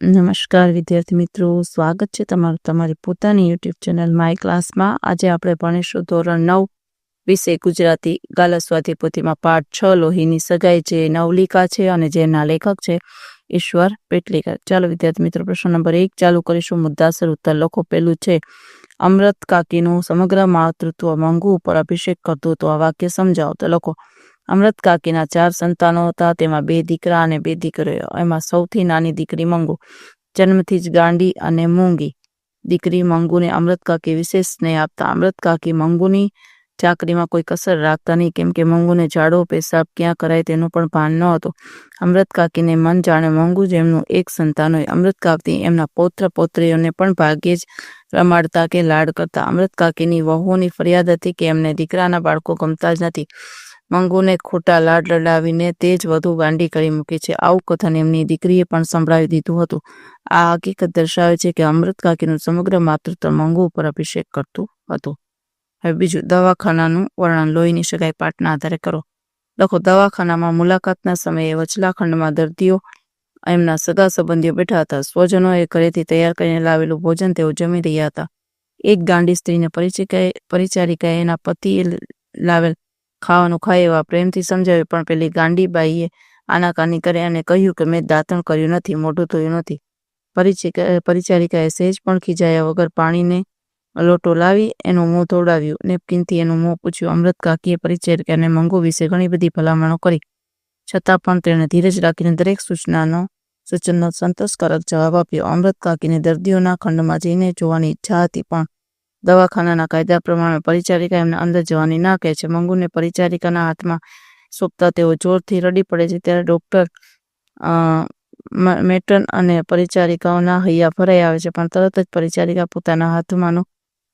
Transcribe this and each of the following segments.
નમસ્કાર વિદ્યાર્થી મિત્રો, સ્વાગત છે તમારું, તમારી પોતાની યુટ્યુબ ચેનલ માય ક્લાસમાં આજે આપણે ભણીશું ધોરણ નવ, વિષય ગુજરાતી. ગાલા સ્વાધ્યાય પોથીમાં પાઠ છ, લોહીની સગાઈ જે નવલિકા છે અને જેના લેખક છે ઈશ્વર પેટલીકર ચાલો વિદ્યાર્થી મિત્રો, પ્રશ્ન નંબર એક ચાલુ કરીશું. મુદ્દાસર ઉત્તર લખો. પેલું છે, અમૃત કાકીનું સમગ્ર માતૃત્વ મંગુ ઉપર અભિષેક કરતું તો આ વાક્ય સમજાવો તો લખો. અમૃત કાકીના ચાર સંતાનો હતા, તેમાં બે દીકરા અને બે દીકરીઓ. એમાં સૌથી નાની દીકરી મંગુ, જન્મથી જ ગાંડી અને મૂંગી. દીકરી મંગુને અમૃત કાકી વિશેષ સ્નેહ આપતા અમૃત કાકી મંગુની ચાકરીમાં કોઈ કસર રાખતા નહીં, કેમ કે મંગુને ઝાડો પેશાબ ક્યાં કરાય તેનું પણ ભાન ન હતું. અમૃત કાકીને મન જાણે મંગુ જેમનું એક સંતાન હોય, અમૃત કાકી એમના પૌત્ર પૌત્રીઓને પણ ભાગ્યે જ રમાડતા કે લાડ કરતા. અમૃત કાકીની વહુની ફરિયાદ હતી કે એમને દીકરાના બાળકો ગમતા જ નથી. મંગુને ખોટા લાડ લડાવીને તે જ વધુ ગાંડી કરી મૂકી છે. આવું કથન એમની દીકરીએ પણ સંભળાવી દીધું હતું. આ હકીકત દર્શાવે છે કે અમૃત કાકીનું સમગ્ર માતૃત્વ મંગુ ઉપર અભિષેક કરતું હતું. હવે બીજું, દવાખાનાનું વર્ણન લોહીની સગાઈ પાઠના આધારે કરો. લખો, દવાખાનામાં મુલાકાતના સમયે વચલા ખંડમાં દર્દીઓ એમના સગા સંબંધીઓ બેઠા હતા. સ્વજનોએ ઘરેથી તૈયાર કરીને લાવેલું ભોજન તેઓ જમી રહ્યા હતા. એક ગાંડી સ્ત્રીને પરિચિકાએ, પરિચારિકાએ એના પતિએ લાવેલ ખાવાનું ખાય એવા પ્રેમથી સમજાવ્યું, પણ પેલી ગાંડીબાઈએ આનાકાની કરી અને કહ્યું કે મેં દાંતણ કર્યું નથી, મોઢું ધોયું નથી. પરિચિકા પરિચારિકાએ સહેજ પણ ખીજાયા વગર પાણીને લોટો લાવી, એનું મોં ધોડાવ્યું નેપકિનથી એનું મોં પૂછ્યું, અમૃત કાકીએ પરિચારિકાને મંગો વિશે ઘણી બધી ભલામણો કરી. છતાં પણ તેણે ધીરજ રાખીને દરેક સૂચનાનો, સૂચનનો સંતોષકારક જવાબ આપ્યો. અમૃત કાકીને દર્દીઓના ખંડમાં જઈને જોવાની ઈચ્છા હતી, પણ દવાખાનાના કાયદા પ્રમાણે પરિચારિકા એમને અંદર જવાની ના કહે છે. મંગુને પરિચારિકાના હાથમાં સોંપતા તેઓ જોરથી રડી પડે છે. ત્યારે ડૉક્ટર મેટન અને પરિચારિકાઓના હૈયા ભરાઈ આવે છે, પણ તરત જ પરિચારિકા પોતાના હાથમાંનો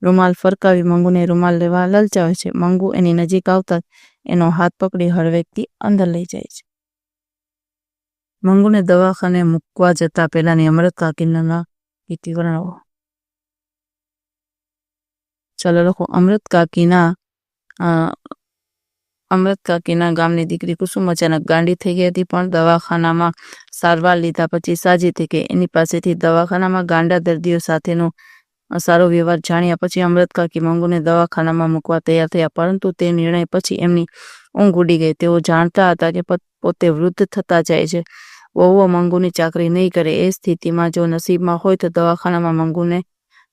રૂમાલ ફરકાવી મંગુને રૂમાલ લેવા લલચાવે છે. મંગુ એની નજીક આવતા એનો હાથ પકડી હળવેકથી અંદર લઈ જાય છે. મંગુને દવાખાને મૂકવા જતા પહેલાની અમૃત કાકીના ગીતી વર્ણવો. ચાલો લખો અમૃત કાકીના અમૃત કાકીના ગામની દીકરી કુસુમ અચાનક ગાંડી થઈ ગઈ હતી, પણ દવાખાનામાં સારવાર લીધા પછી સાજી થઈ ગઈ. એની પાસેથી દવાખાનામાં ગાંડા દર્દીઓ સાથેનો સારો વ્યવહાર જાણ્યા પછી અમૃત કાકી મંગુને દવાખાનામાં મૂકવા તૈયાર થયા, પરંતુ તે નિર્ણય પછી એમની ઊંઘ ઉડી ગઈ. તેઓ જાણતા હતા કે પોતે વૃદ્ધ થતા જાય છે. વહુઓ મંગુની ચાકરી નહીં કરે. એ સ્થિતિમાં જો નસીબમાં હોય તો દવાખાનામાં મંગુને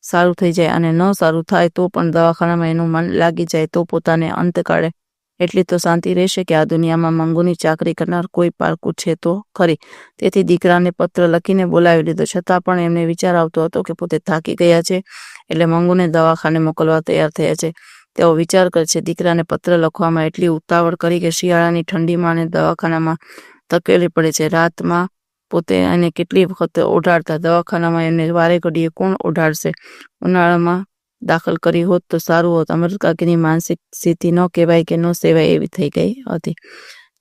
સારું થઈ જાય અને ન સારું થાય તો પણ દવાખાનામાં એનું મન લાગી જાય તો પોતાને અંત કાઢે. એટલી તો શાંતિ રહેશે કે આ દુનિયામાં મંગુની ચાકરી કરનાર કોઈ પારકું છે તો ખરી. તેથી દીકરાને પત્ર લખીને બોલાવી લીધો. છતાં પણ એમને વિચાર આવતો હતો કે પોતે થાકી ગયા છે એટલે મંગુને દવાખાને મોકલવા તૈયાર થયા છે. તેઓ વિચાર કરે છે, દીકરાને પત્ર લખવામાં એટલી ઉતાવળ કરી કે શિયાળાની ઠંડીમાં અને દવાખાનામાં તકેલી પડે છે. રાતમાં પોતે એને કેટલી વખત ઓઢાડતા? દવાખાનામાં એમને વારે ઘડીએ કોણ ઓઢાડશે? ઉનાળામાં દાખલ કરી હોત તો સારું હોત. અમૃતકાકીની માનસિક સ્થિતિ ન કહેવાય કે ન સેવાય એવી થઈ ગઈ હતી.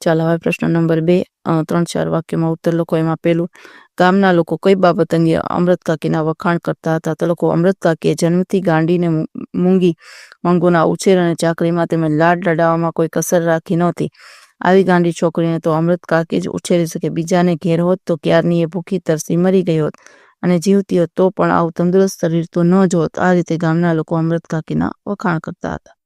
ચાલો, હવે પ્રશ્ન નંબર બે ત્રણ, ચાર વાક્યમાં ઉત્તર લોકો એમાં પેલું ગામના લોકો કઈ બાબત અંગે અમૃત કાકીના વખાણ કરતા હતા? તો લોકો અમૃત કાકીએ જન્મથી ગાંડીને મૂંગી, મંગોના ઉછેર અને ચાકરીમાં તેમજ લાડ લડાવવામાં કોઈ કસર રાખી નહોતી. આવી ગાંડી છોકરીને તો અમૃત કાકી જ ઉછેરી શકે. બીજાને ઘેર હોત તો ક્યારની એ ભૂખી તરસી મરી ગઈ હોત અને જીવતી હોત તો પણ આવું તંદુરસ્ત શરીર તો ન જ હોત. આ રીતે ગામના લોકો અમૃત કાકીના વખાણ કરતા હતા.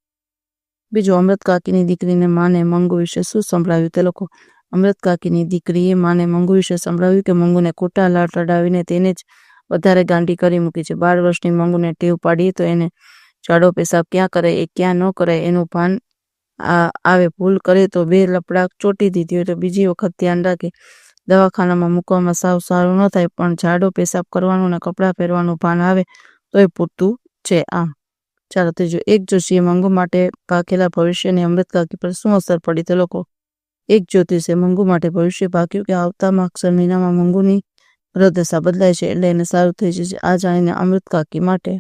બીજું અમૃત કાકીની દીકરીને માને મંગુ વિશે શું સંભળાવ્યું? તે લોકો, અમૃત કાકીની દીકરીએ માને મંગુ વિશે સંભળાવ્યું કે મંગુને ખોટા લાટ લડાવીને તેને જ વધારે ગાંડી કરી મૂકી છે. બાર વર્ષની મંગુને ટેવ પાડીએ તો એને જાડો પેશાબ ક્યાં કરે, એ ક્યાં ન કરે એનું ભાન આવે ભૂલ કરે તો બે લપડા ચોટી દીધી હોય તો બીજી વખત ધ્યાન રાખે દવાખાનામાં મૂકવામાં સાવ સારું ન થાય, પણ ઝાડો પેશાબ કરવાનું અને કપડાં પહેરવાનું ભાન આવે તો એ પૂરતું છે. આમ ચાલો ત્રીજું એક જોશીએ મંગુ માટે પાકેલા ભવિષ્યની અમૃત કાકી પર શું અસર પડી તે લોકો? એક જ્યોતિષે મંગુ માટે ભવિષ્ય પાક્યું કે આવતા માક્ષર મહિનામાં મંગુની હૃદશા બદલાય છે એટલે એને સારું થઈ જશે. આ જાણીને અમૃત કાકી માટે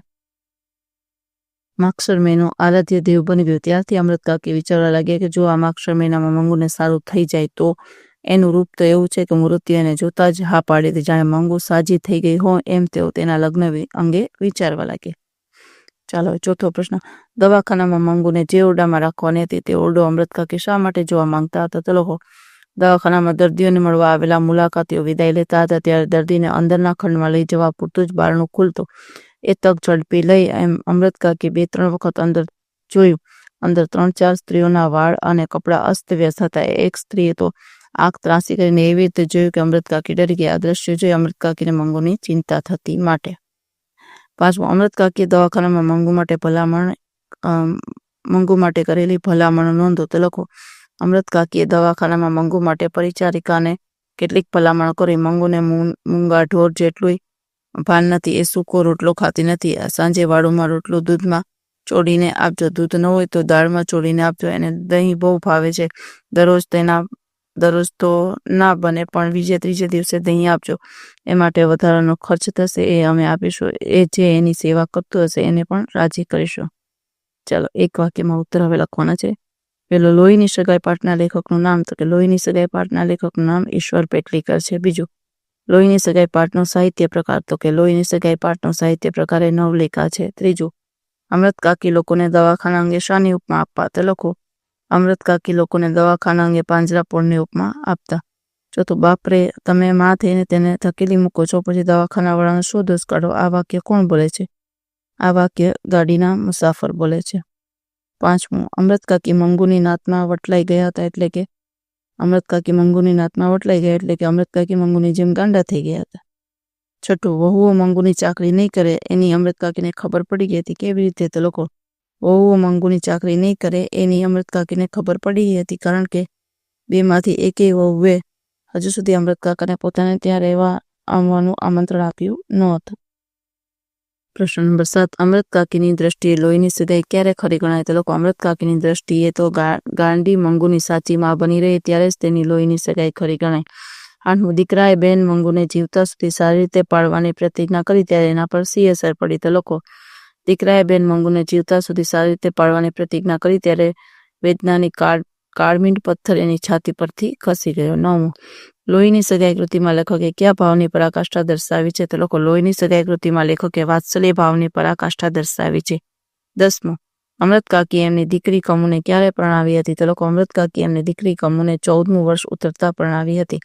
માક્ષર મહિનો આરાધ્ય દેવ બની ગયો. ત્યારથી અમૃત કાકી વિચારવા લાગ્યા કે જો આ માક્ષર મહિનામાં મંગુને સારું થઈ જાય તો એનું રૂપ તો એવું છે કે મૃત્યુને જોતા જ હા પાડી હતી જાણે મંગુ સાજી થઈ ગઈ હોય એમ તેઓ તેના લગ્ન અંગે વિચારવા લાગે ચાલો ચોથો પ્રશ્ન. દવાખાનામાં મંગુને જે ઓરડામાં રાખવાની હતી તે ઓરડો અમૃત કાકી શા માટે જોવા માંગતા હતા? તો લોકો દવાખાનામાં દર્દીઓને મળવા આવેલા મુલાકાતીઓ વિદાય લેતા હતા. ત્યારે દર્દીને અંદરના ખંડમાં લઈ જવા પૂરતું જ બારણું ખુલતું. એ તક ઝડપી લઈ એમ અમૃત કાકી બે ત્રણ વખત અંદર જોયું અંદર ત્રણ ચાર સ્ત્રીઓના વાળ અને કપડાં અસ્તવ્યસ્ત હતા એક સ્ત્રીએ તો આંખ ત્રાસી કરીને એવી રીતે જોયું કે અમૃત કાકી ડરી ગયા આ દ્રશ્ય જોઈ અમૃત કાકીને મંગુની ચિંતા થતી માટે પાછું અમૃત કાકીએ દવાખાનામાં મંગુ માટે ભલામણ મંગુ માટે કરેલી ભલામણ નોંધો તો લખો અમૃત કાકીએ દવાખાનામાં મંગુ માટે પરિચારિકાને કેટલીક ભલામણ કરી મંગુને મૂંગા ઢોર જેટલું ભાન નથી, એ સૂકો રોટલો ખાતી નથી. સાંજે વાળુમાં રોટલો દૂધમાં ચોડીને આપજો. દૂધ ન હોય તો દાળમાં ચોડીને આપજો. એને દહીં બહુ ભાવે છે. દરરોજ તેના, દરરોજ તો ના બને, પણ બીજે ત્રીજે દિવસે દહીં આપજો. એ માટે વધારાનો ખર્ચ થશે, એ અમે આપીશું. એ જે એની સેવા કરતું હશે, એને પણ રાજી કરીશું. ચાલો, એક વાક્યમાં ઉત્તર હવે લખવાના છે. પેલો, લોહીની સગાઈ પાઠના લેખકનું નામ. તો કે લોહીની સગાઈ પાઠના લેખકનું નામ ઈશ્વર પેટલીકર છે. બીજું લોહીની સગાઈ પાઠનો સાહિત્ય પ્રકાર તો કે લોહીની સગાઈ પાઠનો સાહિત્ય પ્રકાર એ નવલિકા છે. ત્રીજું, અમૃત કાકી લોકોને દવાખાના અંગે શાની ઉપમા આપવા તે લખો. અમૃત કાકી લોકોને દવાખાના અંગે પાંજરાપોળની ઉપમા આપતા. ચોથું, બાપરે તમે માં થઈને તેને ધકેલી મૂકો છો પછી દવાખાના વાળાનો શું દોષ કાઢો. આ વાક્ય કોણ બોલે છે? આ વાક્ય ગાડીના મુસાફર બોલે છે. પાંચમું, અમૃત કાકી મંગુની નાતમાં વટલાઈ ગયા હતા એટલે કે અમૃત કાકી મંગુની નાતમાં વટલાઈ ગયા એટલે કે અમૃત કાકી મંગુની જેમ ગાંડા થઈ ગયા હતા. છઠ્ઠું, વહુઓ મંગુની ચાકરી નહીં કરે એની અમૃત કાકીને ખબર પડી ગઈ હતી કેવી રીતે તે લોકો વહુઓ મંગુની ચાકરી નહીં કરે એની અમૃત કાકીને ખબર પડી ગઈ હતી કારણ કે બેમાંથી એકેય વહુએ હજુ સુધી અમૃત કાકાને પોતાને ત્યાં રહેવા આવવાનું આમંત્રણ આપ્યું નહોતું પ્રશ્ન નંબર સાત, અમૃત કાકીની દ્રષ્ટિએ લોહીની સગાઈ ક્યારે ખરી ગણાય? તો લોકો, અમૃત કાકીની દ્રષ્ટિએ તો ગાંડી મંગુની સાચી માં બની રહે ત્યારે જ તેની લોહીની સગાઈ ખરી ગણાય. આઠમું દીકરાએ બેન મંગુને જીવતા સુધી સારી રીતે પાળવાની પ્રતિજ્ઞા કરી ત્યારે એના પર સી અસર પડી. તો લોકો, દીકરાએ બેન મંગુને જીવતા સુધી સારી રીતે પાળવાની પ્રતિજ્ઞા કરી ત્યારે વેદનાની કાળ કાળમીંડ પથ્થર એની છાતી પરથી ખસી ગયો. નવમું લોહીની સગાઈ લેખકે કયા ભાવની પરાકાષ્ઠા દર્શાવી છે? તો લોકો લોહીની સગાઈ કૃતિમાં લેખકે વાત્સલ્ય ભાવની પરાકાષ્ઠા દર્શાવી છે. દસમું. અમૃત કાકી એમની દીકરી કમુને ક્યારે પરણાવી હતી? તો લોકો અમૃત કાકી એમની દીકરી કમુને ચૌદમું વર્ષ ઉતરતા પરણાવી હતી.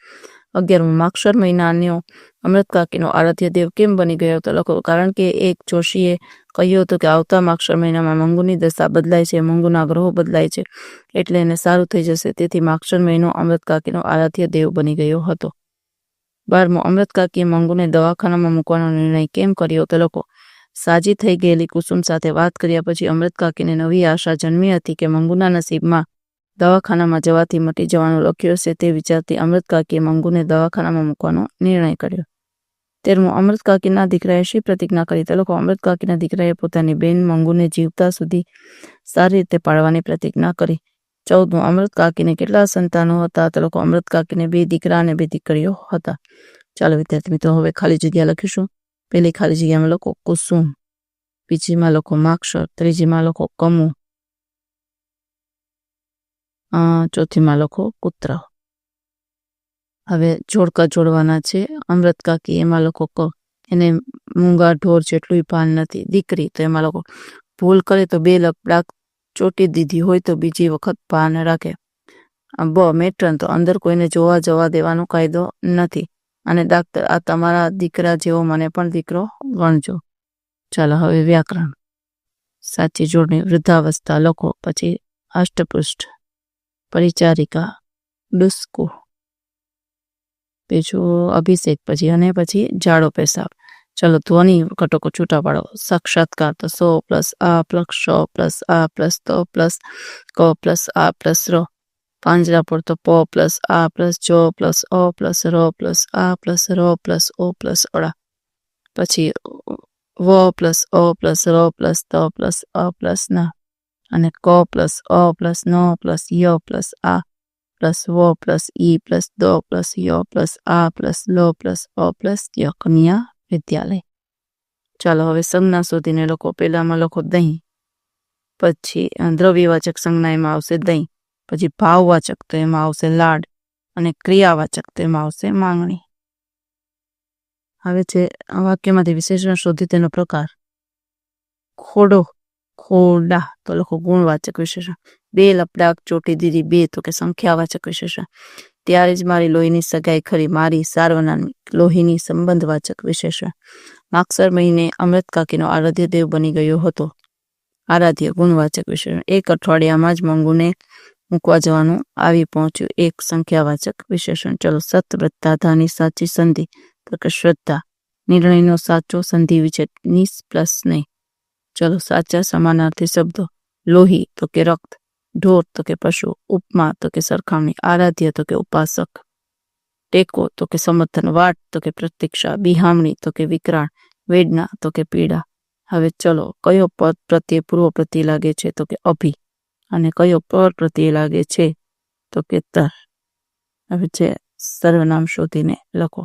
અગિયારમું માક્ષર મહિનાનો અમૃત કાકીનો આરાધ્ય દેવ કેમ બની ગયો તો લોકો કારણ કે એક જોશીએ કહ્યું હતું કે આવતા માક્ષર મહિનામાં મંગુની દશા બદલાય છે, મંગુના ગ્રહો બદલાય છે, એટલે એને સારું થઈ જશે. તેથી માક્ષર મહિનો અમૃત કાકીનો આરાધ્ય દેવ બની ગયો હતો. બારમો અમૃત કાકીએ મંગુને દવાખાનામાં મૂકવાનો નિર્ણય કેમ કર્યો તો લોકો સાજી થઈ ગયેલી કુસુમ સાથે વાત કર્યા પછી અમૃત કાકીને નવી આશા જન્મી હતી કે મંગુના નસીબમાં દવાખાનામાં જવાથી મટી જવાનું લખ્યું હશે તે વિચારતી અમૃત કાકીએ મંગુને દવાખાનામાં મૂકવાનો નિર્ણય કર્યો. તેરમું, અમૃત કાકીના દીકરાએ શી પ્રતિજ્ઞા કરી? તે લોકો અમૃત કાકીના દીકરાએ પોતાની બેન મંગુને જીવતા સુધી સારી રીતે પાળવાની પ્રતિજ્ઞા કરી. ચૌદમું, અમૃત કાકીને કેટલા સંતાનો હતા? તે લોકો અમૃત કાકીને બે દીકરા અને બે દીકરીઓ હતા. ચાલો વિદ્યાર્થી મિત્રો, હવે ખાલી જગ્યા લખીશું. પહેલી ખાલી જગ્યામાં લખો કુસુમ, બીજીમાં લખો માક્ષર, ત્રીજીમાં લખો કમુ ચોથીમાં લખો કૂતરો. હવે જોડકા જોડવાના છે. અમૃત કાકી એમાં લખો ક. એને મૂંગા ઢોર જેટલું ભાન નથી. દીકરી તો એમાં લખો. ભૂલ કરે તો બે લકડાક ચોટી દીધી હોય તો બીજી વખત ભાન રાખે. બ મેટ્રન તો અંદર કોઈને જોવા જવા દેવાનો કાયદો નથી. અને ડાક્ટર આ તમારા દીકરા જેવો મને પણ દીકરો ગણજો. ચાલો હવે વ્યાકરણ. સાચી જોડણી વૃદ્ધાવસ્થા લખો. પછી અષ્ટપૃષ્ઠ. પરિચારિકા, ડુસ્કો. બીજું અભિષેક પછી અને પછી જાડો પેશાબ. ચલો ધ્વનિ ઘટકો છૂટા પાડો. સાક્ષાત્કાર તો સો પ્લસ આ પ્લસ શ પ્લસ આ પ્લસ તો પ્લસ ક પ્લસ આ પ્લસ ર. પર તો પ પ્લસ આ પ્લસ જો પ્લસ અ પ્લસ ર પ્લસ આ પ્લસ ર પ્લસ ઓ પ્લસ અળા પછી વ પ્લસ અ પ્લસ ર પ્લસ ત પ્લસ અ પ્લસ ના. અને ક પ્લસ અ પ્લસ ન પ્લસ ય પ્લસ આ પ્લસ વ પ્લસ ઈ પ્લસ દ પ્લસ ય પ્લસ આ પ્લસ લ પ્લસ અ પ્લસ ય વિદ્યાલય. ચાલો હવે સંજ્ઞા શોધીને લખો. પહેલામાં લખો દહીં, પછી દ્રવ્યવાચક સંજ્ઞા એમાં આવશે દહીં, પછી ભાવવાચક તો એમાં આવશે લાડ, અને ક્રિયાવાચક તો એમાં આવશે માંગણી. હવે છે વાક્યમાંથી વિશેષણ શોધી તેનો પ્રકાર. ખોડો. ખોડા તો લખો ગુણવાચક વિશેષણ બે લપડાક ચોટી દીધી, બે તો કે સંખ્યાવાચક વિશેષણ ત્યારે જ મારી લોહીની સગાઈ ખરી, મારી સાર્વનામિક લોહીની સંબંધવાચક વિશેષણ માગસર મહિને અમૃત કાકીનો આરાધ્ય દેવ બની ગયો હતો. આરાધ્ય ગુણવાચક વિશેષણ એક અઠવાડિયામાં જ મંગુને મૂકવા જવાનું આવી પહોંચ્યું. એક સંખ્યાવાચક વિશેષણ ચલો સતવ્રતાધાની સાચી સંધિ, તો કે શ્રદ્ધા. નિર્ણયનો સાચો સંધિ વિચ્છેદ નિસ પ્લસ નહીં. ચલો સાચા સમાનાર્થી શબ્દો લોહી તો કે રક્ત ઢોર તો કે પશુ ઉપમા તો કે સરખામણી આરાધ્ય તો કે ઉપાસક ટેકો તો કે સમર્થન વાટ તો કે પ્રતીક્ષા બિહામણી તો કે વિકરાળ વેદના તો કે પીડા હવે ચલો કયો પદ પ્રત્યે પૂર્વ પ્રત્યે લાગે છે તો કે અભિ અને કયો પર પ્રત્યે લાગે છે તો કે તર હવે છે સર્વનામ શોધીને લખો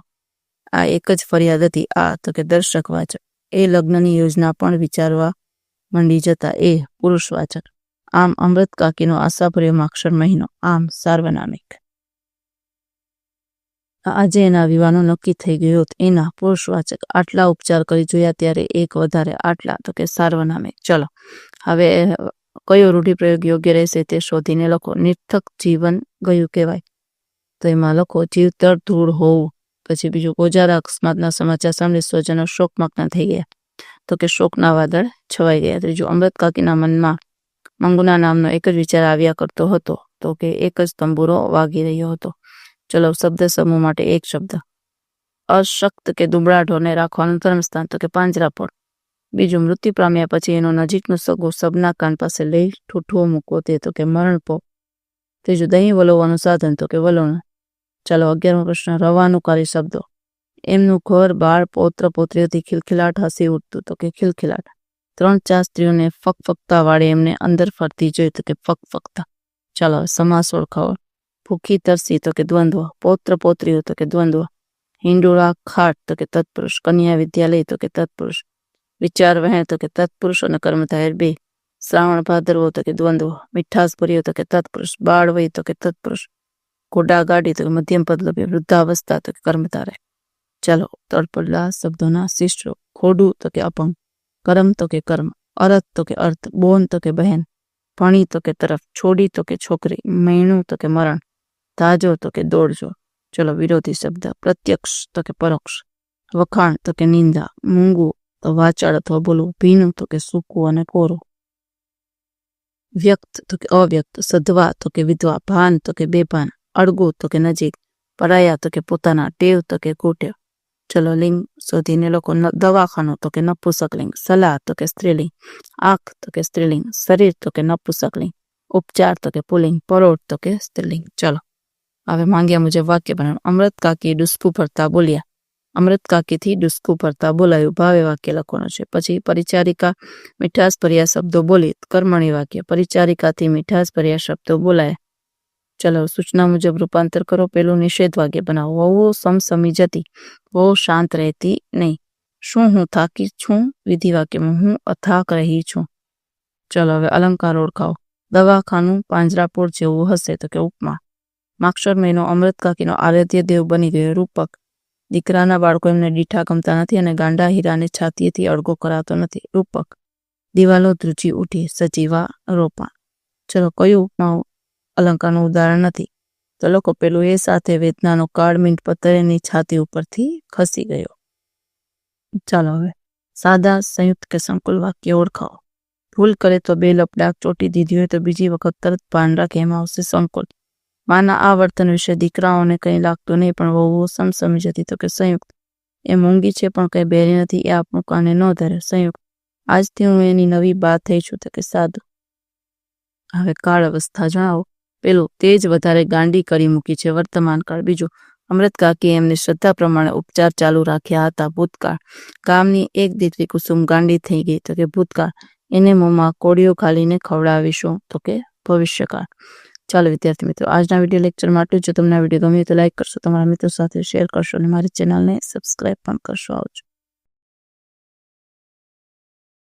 આ એક જ ફરિયાદ હતી આ તો કે દર્શક વાચક એ લગ્નની યોજના પણ વિચારવા મંડી જતા એ પુરુષવાચક. આમ અમૃત કાકીનો આશાભર્યો માક્ષર મહિનો, આમ સાર્વનામિક. આજે એના વિવાનો નક્કી થઈ ગયો એના પુરુષવાચક આટલા ઉપચાર કરી જોયા ત્યારે એક વધારે આટલા, તો કે સાર્વનામિક. ચલો, હવે કયો રૂઢિપ્રયોગ યોગ્ય રહેશે તે શોધીને લખો. નિર્થક જીવન ગયું કહેવાય. તો એમાં લખો જીવતર ધૂળ હોવું. પછી બીજું, ગોજારા અકસ્માતના સમાચાર સાંભળી સ્વજનો શોકમગ્ન થઈ ગયા. તો કે શોકના વાદળ છવાઈ ગયા. ત્રીજું અમૃત કાકીના મનમાં મંગુના નામનો એક જ વિચાર આવ્યા કરતો હતો તો કે એક જ તંબુરો વાગી રહ્યો હતો. ચલો, શબ્દ સમૂહ માટે એક શબ્દ. અશક્ત કે દુબળાઢોને રાખવાનું ધર્મસ્થાન તો કે પાંજરાપોળ બીજું, મૃત્યુ પામ્યા પછી એનો નજીકનો સગો સબના કાન પાસે લઈ ઠૂઠવો મૂકવો તે તો કે મરણપો ત્રીજું, દહીં વલોવાનું સાધન તો કે વલોણ. ચાલો, અગિયારમો પ્રશ્ન, રવાનું કાર્ય શબ્દો. એમનું ઘર બાળ પૌત્ર પૌત્રીઓથી ખિલખિલાટ હસી ઉઠતું તો કે ખિલખિલાટ ત્રણ ચાર સ્ત્રીઓને ફકફકતા વાળે એમને અંદર ફરતી જોઈ તો કે ફકફકતા ચાલો સમાસ ઓળખાવો ભૂખી તરસી તો કે દ્વંદ્વ પૌત્ર પૌત્રીઓ તો કે દ્વંદ્વ હિંડોળા ખાટ તો કે તત્પુરુષ કન્યા વિદ્યાલય તો કે તત્પુરુષ વિચાર વહેણ તો કે તત્પુરુષ અને કર્મધાયર બે શ્રાવણ ભાદરવો તો કે દ્વંદ્વ મીઠાસ ભર્યો તો કે તત્પુરુષ બાળ વય તો કે તત્પુરુષ ઘોડા ગાડી તો કે મધ્યમ પદલભ્ય વૃદ્ધાવસ્થા તો કે કર્મધારે ચાલો તળપડલા શબ્દોના શિષ્ટો ખોડું તો કે અપંગ કરમ તો કે કર્મ અરથ તો કે અર્થ બોન તો કે બહેન ભણી તો કે તરફ છોડી તો કે છોકરી મૈણું તો કે મરણ તાજો તો કે દોડજો ચલો વિરોધી શબ્દ પ્રત્યક્ષ તો કે પરોક્ષ વખાણ તો કે નિંદા મૂંગું તો વાચાળ અથવા બોલવું ભીનું તો કે સૂકું અને કોરું વ્યક્ત તો કે અવ્યક્ત સધવા તો કે વિધવા ભાન તો કે બેભાન અડગું તો કે નજીક પરાયા તો કે પોતાના ટેવ તો કે કુટેવ ચલો લિંગ શોધીને લોકો દવાખાનું તો કે નપુસકલિંગ સલાહ તો કે સ્ત્રીલિંગ આંખ તો કે સ્ત્રીલિંગ શરીર તો કે નપુસકલિંગ ઉપચાર તો કે પુલિંગ પરોઢ તો કે સ્ત્રીલિંગ ચલો હવે માંગ્યા મુજબ વાક્ય બનાવ અમૃત કાકી ડુસ્કુ ફરતા બોલ્યા અમૃત કાકીથી ડુસ્કુ ભરતા બોલાયું ભાવે વાક્ય લખવાનું છે પછી પરિચારિકા મીઠાસ ભર્યા શબ્દો બોલી કર્મણી વાક્ય પરિચારિકાથી મીઠાસ ભર્યા શબ્દો બોલાયા ચલો, સૂચના મુજબ રૂપાંતર કરો, પેલું નિષેધ વાગે બનાવો. વહુ સમસમી જતી વહુ શાંત રહેતી નહીં. શું હું થાકી છું? વિધિ વાક્યમાં હું અથાક રહી છું. ચલો, હવે અલંકાર ઓળખાવો. દવાખાનું પાંજરાપોળ જેવું હશે તો કે ઉપમા. માક્ષર મહિનો અમૃત કાકીનો આરાધ્ય દેવ બની ગયો. રૂપક. દીકરાના બાળકો એમને દીઠા ગમતા નથી અને ગાંડા હીરાને છાતીએથી અડગો કરાતો નથી. રૂપક. દિવાલો ધ્રુજી ઉઠી, સજીવા રોપા. ચલો, કયું ઉપમા અલંકારનું ઉદાહરણ નથી. તો લોકો પેલું એ સાથે વેદનાનો કાળ પત્તર એની છાતી ઉપરથી ખસી ગયો. ચાલો હવે, સાદા, સંયુક્ત કે સંકુલ વાક્ય ઓળખાવો. ભૂલ કરે તો બે લપડાક ચોટી દીધી હોય તો બીજી વખત તરત ભાન રાખે, એમાં આવશે સંકુલ. માના આ વર્તન વિશે દીકરાઓને કંઈ લાગતું નહીં, પણ વહુઓ સમસમી જતી તો કે સંયુક્ત. એ મૂંગી છે, પણ કંઈ બેરી નથી, એ આપણું કાને ન ધરે. સંયુક્ત. આજથી હું એની નવી બાત થઈ છું તો કે સાદું હવે કાળ અવસ્થા જણાવો. પેલું તે જ વધારે ગાંડી કરી મૂકી છે વર્તમાન કાળ. બીજું, અમૃત કાકી એમની શ્રદ્ધા પ્રમાણે ઉપચાર ચાલુ રાખ્યા હતા ભૂતકાળ. ગામની એક દીકરી કુસુમ ગાંડી થઈ ગઈ તો કે, ભૂતકાળ, એને મોંમાં કોળીઓ ખાલીને ખવડાવીશું. તો કે, ભવિષ્યકાળ. ચાલો વિદ્યાર્થી મિત્રો, આજના વીડિયો લેક્ચરમાં આટલું જો તમને આ વીડિયો ગમ્યો તો લાઈક કરશો, તમારા મિત્રો સાથે શેર કરશો અને મારી ચેનલને સબસ્ક્રાઈબ પણ કરશો આવજો.